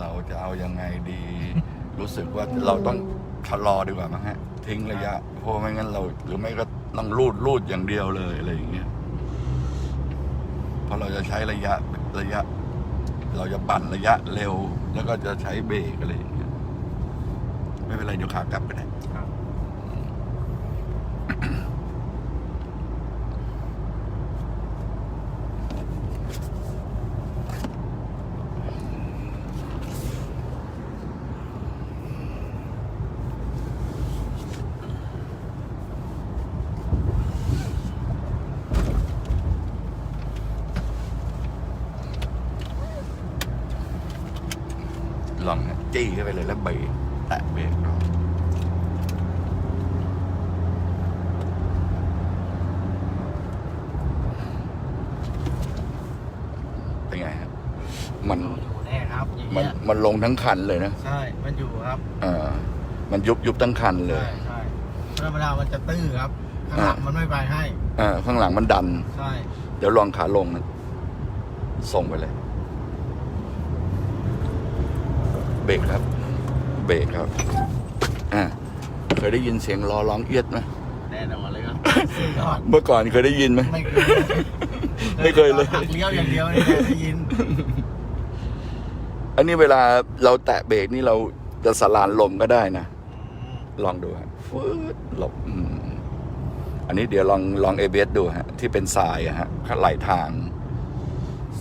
เราจะเอายังไงดี รู้สึกว่าเราต้องชะลอดีกว่ามั้งฮะ ทิ้งระยะ เพราะไม่งั้นเราหรือไม่ก็ต้องรูดรูดอย่างเดียวเลยอะไรอย่างเงี้ยเพราะเราจะใช้ระยะระยะ เราจะปั่นระยะเร็ว แล้วก็จะใช้เบรกอะไรอย่างเงี้ยไม่เป็นไรเดี๋ยวขากลับก็ได้ จี้เข้าไปเลยแล้วเบรกแตะเบรกเราเป็นไงฮะมันอยู่แน่ครับอย่างมันเงี้ยมันลงทั้งคันเลยนะใช่ มันอยู่ครับเออมันยุบยุบทั้งคันเลยใช่ใช่ธรรมดามันจะตื้อครับข้างหลังอ่ามั มันไม่ไปให้เออข้างหลังมันดัน ใช่ เดี๋ยวลองขาลงนะส่งไปเลย เบรกครับ เบรกครับ อ่าเคยได้ยินเสียงล้อร้องเอียดไหมแน่นอนเลยครับสุดยอดเมื่อก่อนเคยได้ยินไหม ไม่เคยไม่เคยเลย หักเลี้ยวอย่างเดียวนี่แหละได้ยิน อันนี้เวลาเราแตะเบรกนี่เราจะสลานลมก็ได้นะ ลองดูฮะฟืดหลบอืมอันนี้เดี๋ยวลองลองเอเบสดูฮะ ที่เป็นทรายอะฮะไหลทาง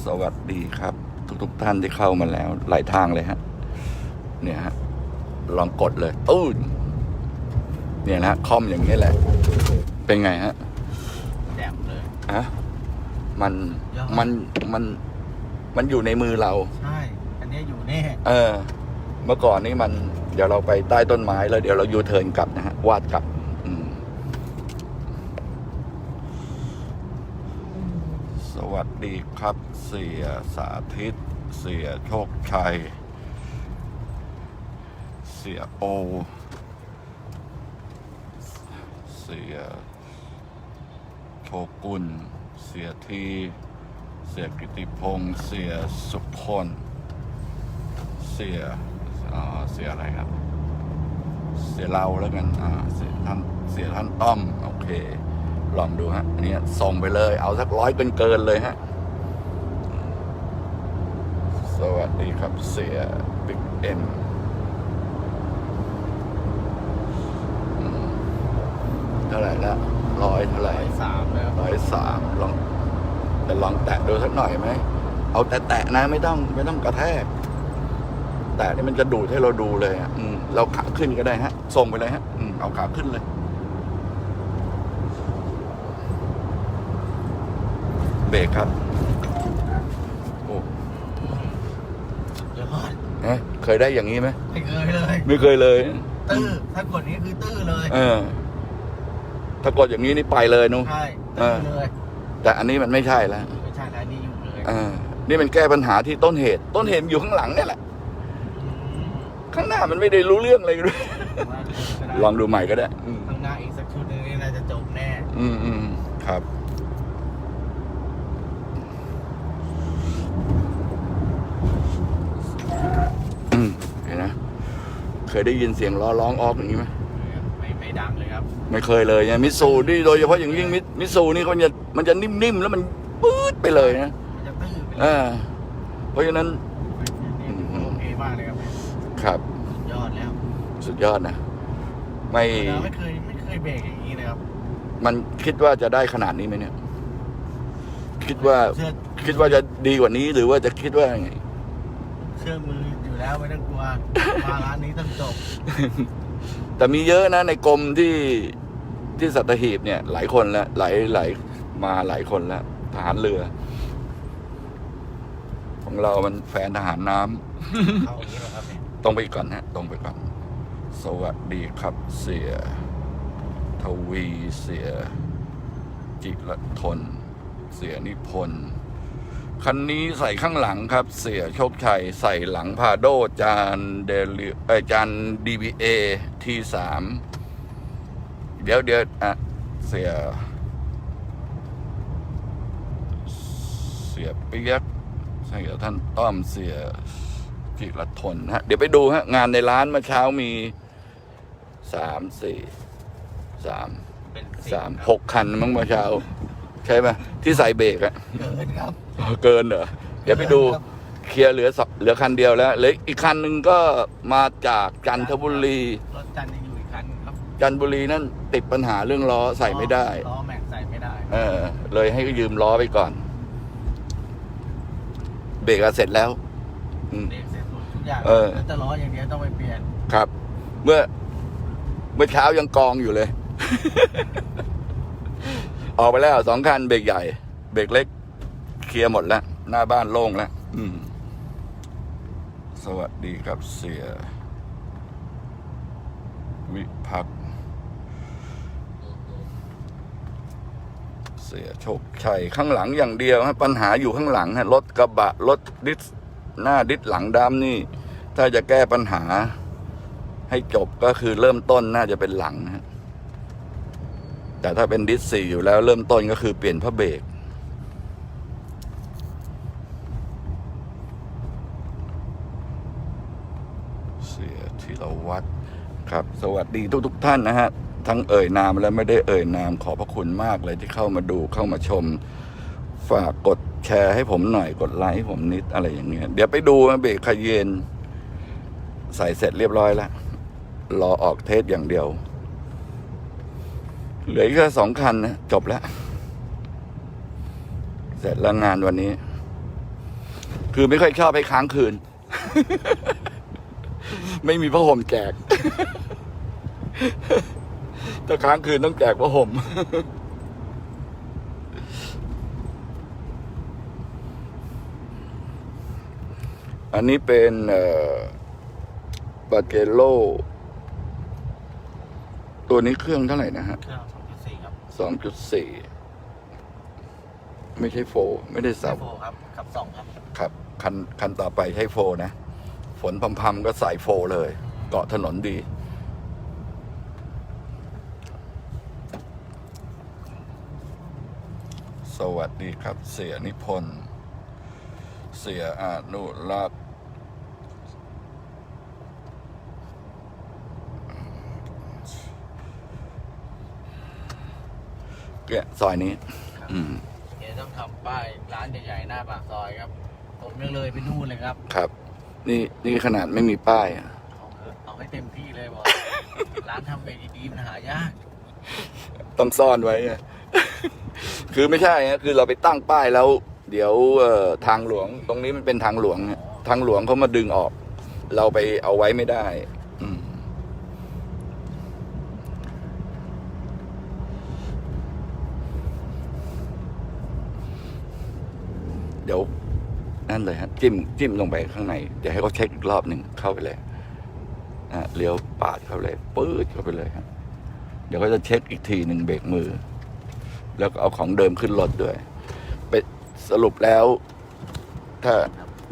สวัสดีครับ ทุกๆท่านที่เข้ามาแล้วไหลทางเลยฮะ เนี่ยฮะลองกดเลยตู้นเนี่ยนะฮะคอมอย่างนี้แหละ เป็นไงฮะแดบเลยอะมันยอดมันมันมันอยู่ในมือเรา ใช่ อันเนี้ยอยู่แน่เออ เมื่อก่อนนี่มัน เดี๋ยวเราไปใต้ต้นไม้แล้วเดี๋ยวเรายูเทิร์นกลับนะฮะ วาดกลับอืมสวัสดีครับ เสียสาธิต เสียโชคชัยเสียโอ เสียโชกุล เสียที เสียกิติพงษ์เสียสุพล เสียเสียอะไรครับ เสียเราแล้วกันอ่าเสียท่านเสียท่านต้อม โอเค ลองดูฮะอันเนี่ยส่งไปเลย เอาสักร้อยเกินเกินเลยฮะ สวัสดีครับเสียบิ๊กเอ็มเท่าไหร่ละ ร้อยเท่าไหร่ร้อยสามแล้วร้อยสามลองจะลองแตะดูสักหน่อยไหม เอาแต่แตะๆนะไม่ต้องไม่ต้องกระแทก แตะนี่มันจะดูดให้เราดูเลยอะอืมเราขาขึ้นก็ได้ฮะส่งไปเลยฮะอืมเอาขาขึ้นเลย เบรกครับโอ้ยอดเอ๊ะเคยได้อย่างนี้ไหมไม่เคยเลย ไม่เคยเลย ตื้อถ้ากดนี้คือตื้อเลย เออ ถ้ากดอย่างนี้นี่ไปเลยนุใช่ตื้อเลยแต่อันนี้มันไม่ใช่แล้วไม่ใช่แล้วนี่อยู่เลยเออนี่มันแก้ปัญหาที่ต้นเหตุ ต้นเหตุมันอยู่ข้างหลังเนี่ยแหละมข้างหน้ามันไม่ได้รู้เรื่องอะไรเลยว่าก็ได้ลองดูใหม่ก็ได้ อืมข้างหน้าอีกสักชุดหนึงนี่น่าจะจบแน่อืมอืมครับ อืมเห็นนะ เคยได้ยินเสียงล้อร้องออกอย่างนี้ไหมไม่ไม่ ดังเลยครับ ไม่เคยเลยนะมิตซูนี่โดยเฉพาะอย่างยิ่งมิตมิตซูนี่เขาจะมันจะนิ่มๆแล้วมันปื๊ดไปเลยนะมันจะตื้อไปเลเอยอเพราะฉะนั้น นี่ถือว่าโอเคมากเลยครับครับยอดแล้วสุดยอดนะ ไม่ เราไม่เคยไม่เคยเบรกอย่างนี้เลยครับมันคิดว่าจะได้ขนาดนี้ไหมเนี่ย คิดว่าเชื่อคิดว่าจะดีกว่านี้หรือว่าจะคิดว่าไง เชื่อมืออยู่แล้วไม่ต้องกลัวมาร้านนี้ต้องจบ แต่มีเยอะนะในกรมที่ที่สัตหีบเนี่ย หลายคนแล้วหลายหลายมาหลายคนแล้วทหารเรือ ของเรามันแฟนทหารน้ำเข้าอย่างนี้เหรอครับเนี่ยตรงไปก่อนฮะตรงไปก่อน สวัสดีครับเสีย ทวีเสีย จิรทน เสียนิพนธ์ คันนี้ใส่ข้างหลังครับ เสียโชคชัยใส่หลังพาโดจานเดลิเอยจานดีบีเอทีสามเดี๋ยวเดี๋ยวอะ เสีย เสียเปียกเสียท่านต้อมเสียจิรทนฮะ เดี๋ยวไปดูฮะ งานในร้านเมื่อเช้ามีสามสี่สามเป็นบสามหกคันมั้งเมื่อเช้า ใช่ไหมที่ใส่เบรกอะเกินครับ เกินเหรอเดี๋ยวไปดูเคลียร์เหลือสเหลือคันเดียวแล้วเหลืออีกคันหนึ่งก็มาจากจันทบุรี รถจันทร์ยังอยู่อีกคันครับจันทบุรีนั่นติดปัญหาเรื่องล้อใส่ไม่ได้ ล้อแม็กใส่ไม่ได้ เออ เลยให้ยืมล้อไปก่อน เบรกอะเสร็จแล้ว อืม เบรกเสร็จหมดทุกอย่างเออ แล้วแต่ล้ออย่างเดียวต้องไปเปลี่ยนครับ เมื่อ เมื่อเช้ายังกองอยู่เลย ออกไปแล้วสองคันเบรกใหญ่ เบรกเล็กเค ลียร์หมดแล้ว หน้าบ้านโล่งแล้วสวัสดีครับเสีย วิพัฒน์เสียโชคชัยข้างหลังอย่างเดียวฮะปัญหาอยู่ข้างหลังฮะรถกระบะรถดิสหน้าดิสหลังดำนี่ ถ้าจะแก้ปัญหา ให้จบก็คือเริ่มต้นน่าจะเป็นหลังฮะแต่ถ้าเป็นดิสสี่อยู่แล้วเริ่มต้นก็คือเปลี่ยนพระเบรก เสียธีรวัตรครับ สวัสดีทุกทท่านนะฮะ ทั้งเอ่ยนามและไม่ได้เอ่ยนามขอบพระคุณมากเลยที่เข้ามาดูเข้ามาชม ฝากกดแชร์ให้ผมหน่อยกดไลค์ให้ผมนิดอะไรอย่างเงี้ยเดี๋ยวไปดูเบรกคาเยนใส่เสร็จเรียบร้อยแล้ว รอออกเทสอย่างเดียว เหลืออีกแค่สองคันนะจบแล้ว เสร็จแล้วงานวันนี้ คือไม่ค่อยชอบให้ค้างคืน ไม่มีผ้าห่มแจก ถ้าค้างคืนต้องแจกผ้าห่มอันนี้เป็นเอ่อบาเกโล ตัวนี้เครื่องเท่าไหร่นะฮะเครื่องสองจุดสี่ครับสองจุดสี่ไม่ใช่โฟร์ไม่ได้ไซสับโฟครับขับสองครับครับ คันคันต่อไปใช้โฟร์นะ ฝนพำๆก็ใส่โฟร์เลย เกาะถนนดี สวัสดีครับเสียนิพนธ์ เสียอนุรักษ์เนี่ยซอยนี้ อืมเดี๋ยวต้องทำป้ายร้านใหญ่ๆหน้าปากซอยครับ ผมยังเลยไปนู่นเลยครับครับ นี่นี่ขนาดไม่มีป้ายอะเอาเถอะเอาให้เต็มที่เลยบอก ร้านทำเบดีๆมันหายาก ต้องซ่อนไว้อะ คือไม่ใช่ฮะคือเราไปตั้งป้ายแล้ว เดี๋ยวทางหลวง ตรงนี้มันเป็นทางหลวงทางหลวงเขามาดึงออก เราไปเอาไว้ไม่ได้อืเดี๋ยวนั่นเลยฮะจิ้มจิ้มลงไปข้างใน เดี๋ยวให้เขาเช็คอีกรอบหนึ่งเข้าไปเลยอะเลี้ยวปาดเข้าเลยปื๊ดเข้าไปเลยฮะเดี๋ยวก็จะเช็คอีกทีหนึ่งเบรกมือ แล้วก็เอาของเดิมขึ้นรถด้วย ไปสรุปแล้ว ถ้า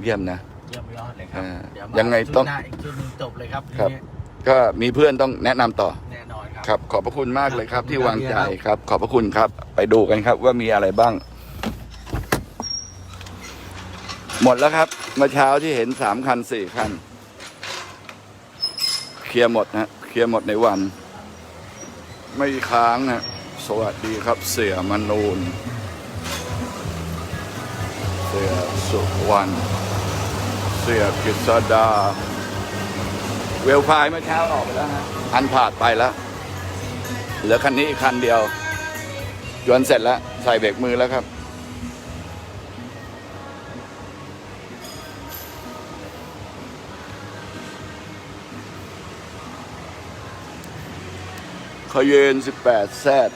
เยี่ยมนะ เยี่ยมยอดเลยครับอ่าเดี๋ยวยังไงต้อง ชุดหน้าอีกชุดหนึงจบเลยครับครับทีนี้ก็มีเพื่อนต้องแนะนำต่อ แน่นอนครับครับขอบพระคุณมากเลยครับครับที่วางใจขอบคุณครับครับ ขอบพระคุณครับ ไปดูกันครับ ว่ามีอะไรบ้าง หมดแล้วครับ เมื่อเช้าที่เห็นสามคันสี่คัน เคลียร์หมดนะเคลียร์หมดในวัน ไม่ค้างนะ สวัสดีครับเสียมนูนเสียสุวรรณเสียกฤษดา เวลไฟล์เมื่อเช้าออกไปแล้วฮะอันผ่านไปแล้ว เหลือคันนี้อีกคันเดียวยวนเสร็จแล้ว ใส่เบรกมือแล้วครับคเยน18แซด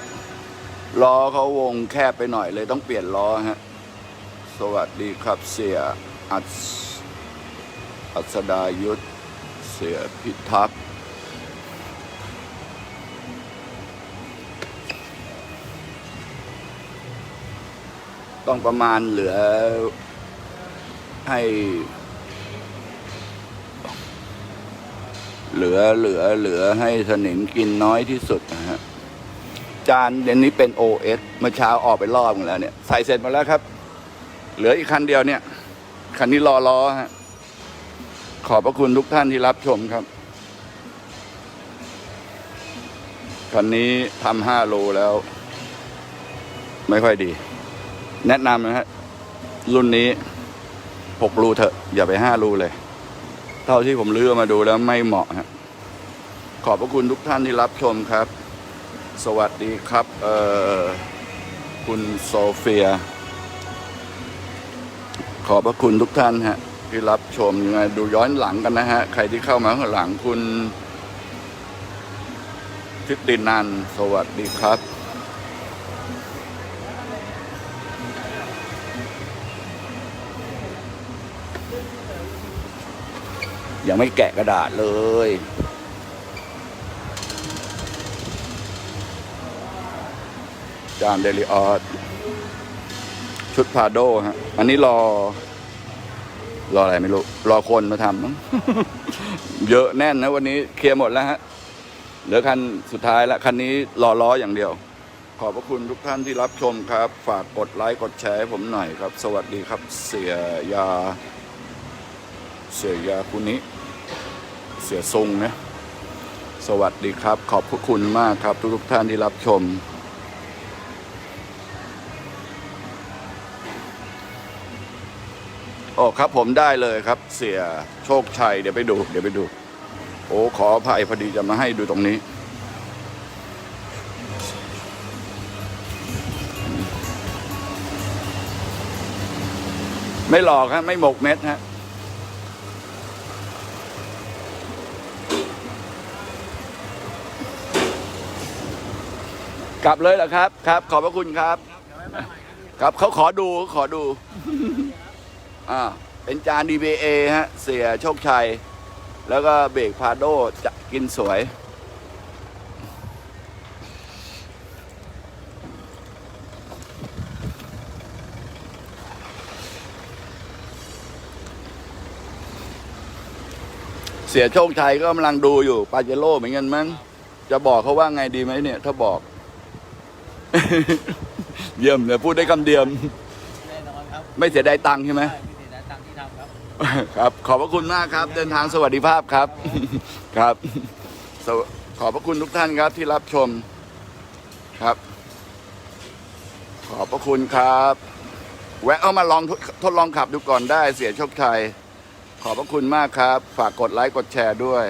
ล้อเขาวงแคบไปหน่อยเลยต้องเปลี่ยนล้อฮะ สวัสดีครับเสียอัศอัศดายุทธเสียพิทักษ์ต้องประมาณเหลือให้เหลือเหลือเหลือให้สนิมกินน้อยที่สุดนะ จานเดี๋ยวนี้เป็น OS เมื่อเช้าออกไปรอบนึงแล้วเนี่ย ใส่เสร็จหมดแล้วครับ เหลืออีกคันเดียวเนี่ย คันนี้รอล้อฮะ ขอบพระคุณทุกท่านที่รับชมครับ คันนี้ทำห้าโลแล้ว ไม่ค่อยดี แนะนำนะฮะ รุ่นนี้หกรูเถอะ อย่าไปห้ารูเลย เท่าที่ผมเลือกมาดูแล้วไม่เหมาะฮะขอบพระคุณทุกท่านที่รับชมครับ สวัสดีครับเอ่อคุณโซเฟีย ขอบพระคุณทุกท่านฮะที่รับชมยังไงดูย้อนหลังกันนะฮะ ใครที่เข้ามาข้างหลังคุณ ทิตินันสวัสดีครับ ยังไม่แกะกระดาษเลย จานเดลิออสชุดพาโดฮะ อันนี้รอ รออะไรไม่รู้ รอคนมาทำ เยอะแน่นนะวันนี้เคลียร์หมดแล้วฮะ เหลือคันสุดท้ายละคันนี้รอล้ออย่างเดียว ขอบพระคุณทุกท่านที่รับชมครับ ฝากกดไลค์กดแชร์ให้ผมหน่อยครับ สวัสดีครับ เสียยา เสียยาคุณนี้ เสียทรงนะสวัสดีครับ ขอบพระคุณมากครับ ทุกทุกท่านที่รับชม โอ้ครับผมได้เลยครับ เสียโชคชัยเดี๋ยวไปดู เดี๋ยวไปดู โอ้ขออภัยพอดีจะมาให้ดูตรงนี้ ไม่หลอกฮะไม่หมกเม็ดฮะกลับเลยเหรอครับครับ ขอบพระคุณครับ ครับเขาขอดูขอดู อ่าเป็นจาน DBA ฮะ เสียโชคชัย แล้วก็เบรกพาโดจะกินสวย เสียโชคชัยก็กำลังดูอยู่ปาเจโร่เหมือนกันมั้ง จะบอกเขาว่าไงดีไหมเนี่ย ถ้าบอก เยี่ยมเลยพูดได้คำเดียวแน่นอนครับไม่เสียดายตังค์ใช่ไหม ครับ ขอบพระคุณมากครับ เดินทางสวัสดิภาพครับ ครับ ขอบพระคุณทุกท่านครับที่รับชม ครับ ขอบพระคุณครับ แวะเอามาลองทดลองขับดูก่อนได้ เสียโชคชัย ขอบพระคุณมากครับ ฝากกดไลค์กดแชร์ด้วย